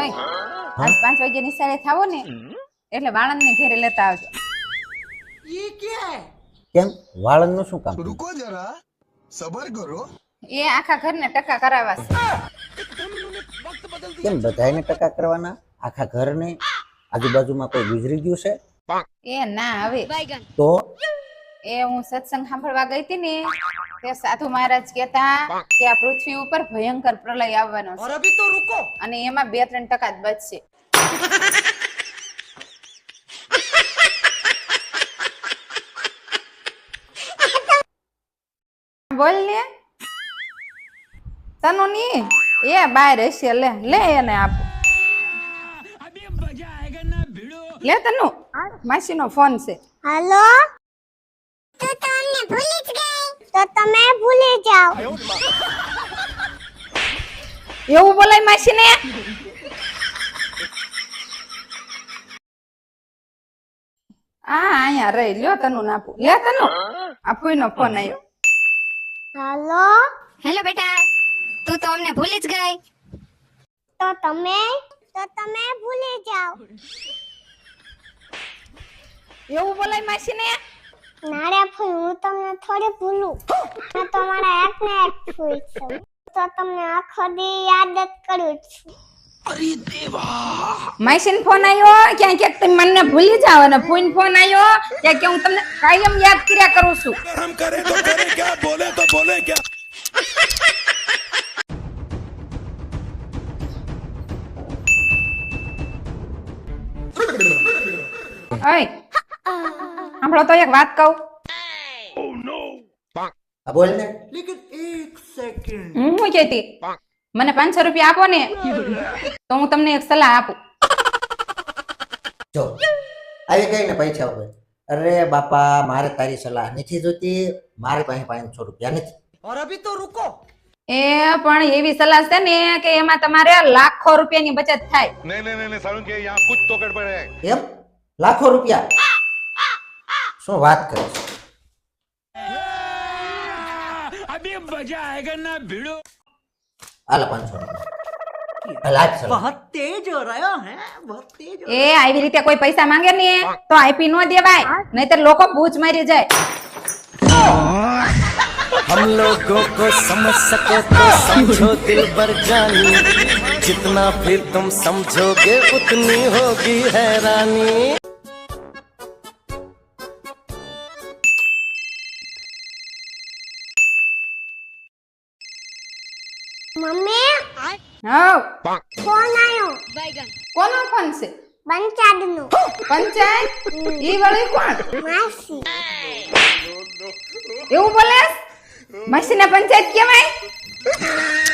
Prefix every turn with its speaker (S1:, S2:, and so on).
S1: ઓય આજ પાંચ વાગ્યાની શાળે થાવો ને એટલે વાળંદને ઘેરે લેતા આવજો. ઈ કે?
S2: કેમ? વાળંદનું શું કામ?
S3: રૂકો જરા સબર કરો.
S1: એ આખા ઘરને ટકા કરાવવા છે
S2: કેમ બધાયને ટકા કરવાના? આખા ઘર ઘરને? આજુબાજુમાં કોઈ ગુજરી ગયું છે?
S1: એ ના હવે
S2: તો?
S1: એ હું સત્સંગ સાંભળવા ગઈ હતી ને. તે સાધુ મહારાજ કહેતા કે આ પૃથ્વી ઉપર ભયંકર પ્રલય આવવાનો છે. અને એમાં બે ત્રણ ટકા જ બચશે. બોલ ને. તનુ ની એ બાય રહેશે લે લે એને આપ. લે તનુ માસીનો ફોન છે.
S4: હાલો? તો તમને ભૂલી જ ગઈ. તો તમે ભૂલી જાઓ.
S1: એવું બોલાય માસી ને આ અહીંયા રહી. લ્યો તનુ નાપું લે તનુ. આ ફૂઈનો ફોન આવ્યો
S4: હાલો?
S5: હેલો બેટા. તું તો અમને ભૂલી જ ગઈ.
S4: તો તમે? તો તમે ભૂલી જાઓ.
S1: એવું બોલાય માસી
S4: નાળા ફૂલ હું તમને થોડી ભૂલું. હું તમારા મારા એક ને એક ફૂલ છું. તો તમને આખો દી યાદ જ કરું છું.
S1: અરે દેવા! માઈસીન ફોન આવ્યો ક્યાં ક્યાંક તમે મને ભૂલી જાવ અને ફોન ફોન આવ્યો ક્યાં કે હું તમને કાયમ યાદ કર્યા કરું છું.
S3: હમ કરે તો કરે ક્યાં બોલે તો બોલે ક્યાં?
S1: ઓય. સાંભળો તો એક વાત કહું. મને પાંચસો રૂપિયા આપો ને તો હું તમને એક સલાહ આપું.
S2: જો આવી ગઈ ને પૈસા અરે બાપા મારે તારી સલાહ નથી જોતી. મારી પાસે પાંચસો રૂપિયા નથી. રૂકો.
S1: એ પણ એવી સલાહ છે ને કે એમાં તમારે લાખો રૂપિયાની બચત થાય.
S6: નહીં નહીં નહીં સારું કે યહાં કુછ તો ગડબડ હે.
S2: એમ? લાખો રૂપિયા? શું વાત કરે છે હાલો પાંચસો રૂપિયા હાલ આજ સલાહ
S1: એ આવી રીતે કોઈ પૈસા માંગે ને તો આપી નો દેવાય નહીતર લોકો બૂચ મારી જાય
S7: हम लोगों को समझ सको तो समझो दिल भर जानी जितना फिर तुम समझोगे उतनी होगी हैरानी
S4: મમ્મી?
S1: હા
S4: ફોન આવ્યો
S1: કોનો ફોન છે?
S4: પંચાયતનો.
S1: પંચાયત? ઈ વળી કોણ?
S4: માસી.
S1: એવું બોલે? માસીને પંચાયત કેવાય